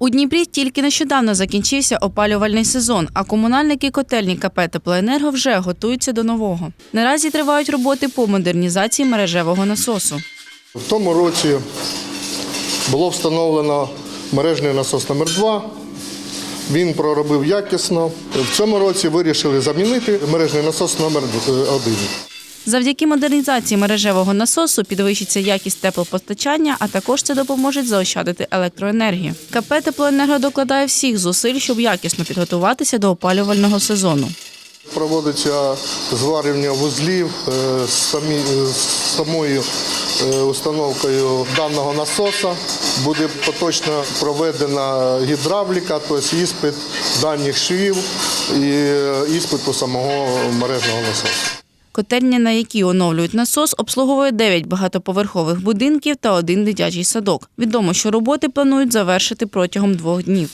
У Дніпрі тільки нещодавно закінчився опалювальний сезон, а комунальники котельні КП «Теплоенерго» вже готуються до нового. Наразі тривають роботи по модернізації мережевого насосу. В тому році було встановлено мережний насос номер 2 Він проробив якісно. В цьому році вирішили замінити мережний насос номер 1 Завдяки модернізації мережевого насосу підвищиться якість теплопостачання, а також це допоможе заощадити електроенергію. КП «Теплоенерго» докладає всіх зусиль, щоб якісно підготуватися до опалювального сезону. Проводиться зварювання вузлів е, з самою е, установкою даного насоса. Буде поточно проведена гідравліка, тобто іспит даних швів і е, іспиту самого мережного насосу. Котельня, на якій оновлюють насос, обслуговує 9 багатоповерхових будинків та один дитячий садок. Відомо, що роботи планують завершити протягом двох днів.